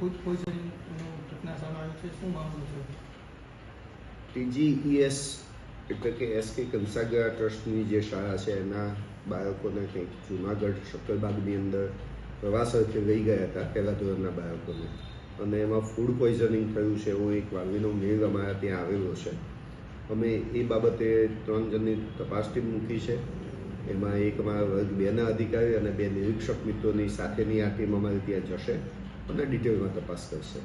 Food poisoning ઘટના સામે આવી છે? શું મામલો છે? ટીજીઈએસ એટલે કે એસ કે કંસાગરા ટ્રસ્ટની જે શાળા છે, એના બાળકોને કંઈક જુનાગઢ શક્કરબાગની અંદર પ્રવાસ અર્થે લઈ ગયા હતા, પહેલા ધોરણના બાળકોને. અને એમાં ફૂડ પોઈઝનિંગ થયું છે, એવો એક વાલીનો મેલ અમારા ત્યાં આવેલો છે. અમે એ બાબતે ત્રણ જણની તપાસ ટીમ મૂકી છે. એમાં એક અમારા વર્ગ બેના અધિકારી અને બે નિરીક્ષક મિત્રોની સાથેની આ ટીમ અમારી ત્યાં જશે. અને ડિટેલમાં તપાસ કરશે.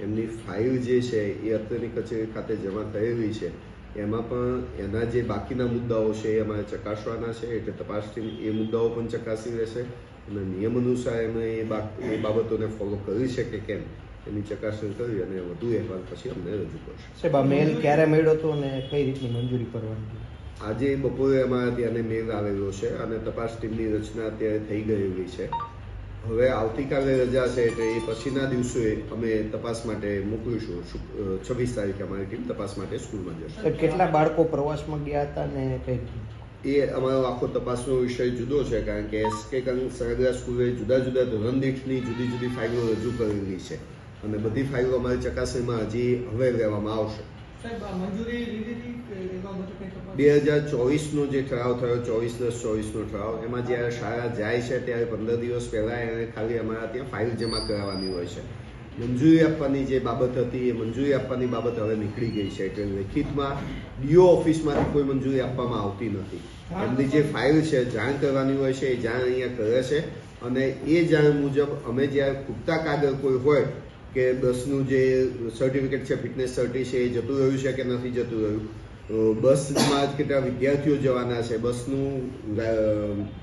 એમની ફાઇલ જે છે એ અત્યારની કચેરી ખાતે જમા થયેલી છે. એમાં પણ એના જે બાકીના મુદ્દાઓ છે એ અમારે ચકાસવાના છે એટલે તપાસ ટીમ એ મુદ્દાઓ પણ ચકાસી રહેશે અને નિયમ અનુસાર એમણે એ એ બાબતોને ફોલો કરી છે કે કેમ એની ચકાસણી કરી અને વધુ અહેવાલ પછી અમને રજૂ કરશે. સાહેબ આ મેલ ક્યારે મળ્યો હતો અને કઈ રીતની મંજૂરી કરવાની આજે બપોરે અમારા ત્યાં મેલ આવેલો છે અને તપાસ ટીમની રચના અત્યારે થઈ ગયેલી છે. હવે આવતીકાલે રજા છે એટલે એ પછીના દિવસે અમે તપાસ માટે મોકલીશું. છવ્વીસ તારીખે અમારી ટીમ તપાસ માટે સ્કૂલમાં જશે. કેટલા બાળકો પ્રવાસમાં ગયા હતા ને કઈ એ અમારો આખો તપાસનો વિષય જુદો છે કારણ કે એસ કે સરગરા સ્કૂલે જુદા જુદા ધોરણદીઠની જુદી જુદી ફાઇલો રજૂ કરેલી છે. અને બધી ફાઇલો અમારી ચકાસણીમાં હજી હવે લેવામાં આવશે. મંજૂરી આપવાની જે બાબત હતી, એ મંજૂરી આપવાની બાબત હવે નીકળી ગઈ છે. એટલે લેખિતમાં ડીઓ ઓફિસમાંથી કોઈ મંજૂરી આપવામાં આવતી નથી. એમની જે ફાઇલ છે, જાણ કરવાની હોય છે, એ જાણ અહીંયા કરે છે. અને એ જાણ મુજબ અમે જ્યારે ખૂટતા કાગળ કોઈ હોય કે બસનું જે સર્ટિફિકેટ છે ફિટનેસ સર્ટી છે, એ જતું રહ્યું છે કે નથી જતું રહ્યું? બસમાં બસમાં કેટલા વિદ્યાર્થીઓ જવાના છે, બસનું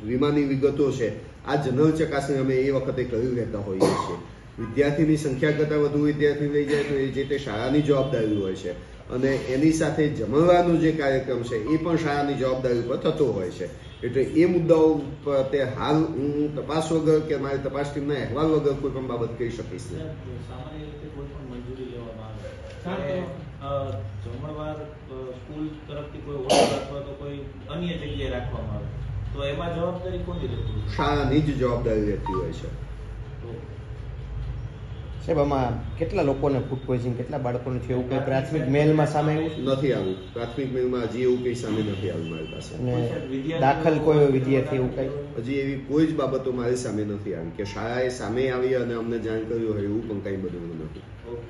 વીમાની વિગતો છે. આ જનરલ ચકાસણી અમે એ વખતે કરી રહેતા હોઈએ છીએ. વિદ્યાર્થીની સંખ્યા કરતાં વધુ વિદ્યાર્થી લઈ જાય તો એ જે તે શાળાની જવાબદારી હોય છે. અને એની સાથે જમવાનું જે કાર્યક્રમ છે, એ પણ શાળાની જવાબદારી ઉપર થતો હોય છે. એટલે એ મુદ્દાઓ પર તે હાલ હું તપાસ વગર કે મારી તપાસ ટીમના અહેવાલ વગર કોઈ પણ બાબત કહી શકીશ નહીં. સામાન્ય રીતે કોઈ પણ મંજૂરી લેવામાં આવે. તો- જમણવાર સ્કૂલ તરફથી કોઈ ઓર્ડર અથવા તો કોઈ અન્ય જગ્યાએ રાખવામાં આવે. તો એમાં જવાબદારી કોની રહેતી? શાળાની જ જવાબદારી રહેતી હોય છે. સાહેબ આમાં કેટલા લોકોને ફૂડ પોઈઝન કેટલા બાળકોને થયું? એવું કઈ પ્રાથમિક મેલમાં સામે આવ્યું? નથી આવ્યું પ્રાથમિક મેલમાં હજી એવું કંઈ સામે નથી આવ્યું મારી પાસે. અને દાખલ કોઈ વિદ્યાર્થી એવું કઈ? હજી એવી કોઈ જ બાબતો મારી સામે નથી આવી. કે શાળાએ સામે આવી અને અમને જાણ કર્યું હોય એવું પણ કંઈ બધું નથી.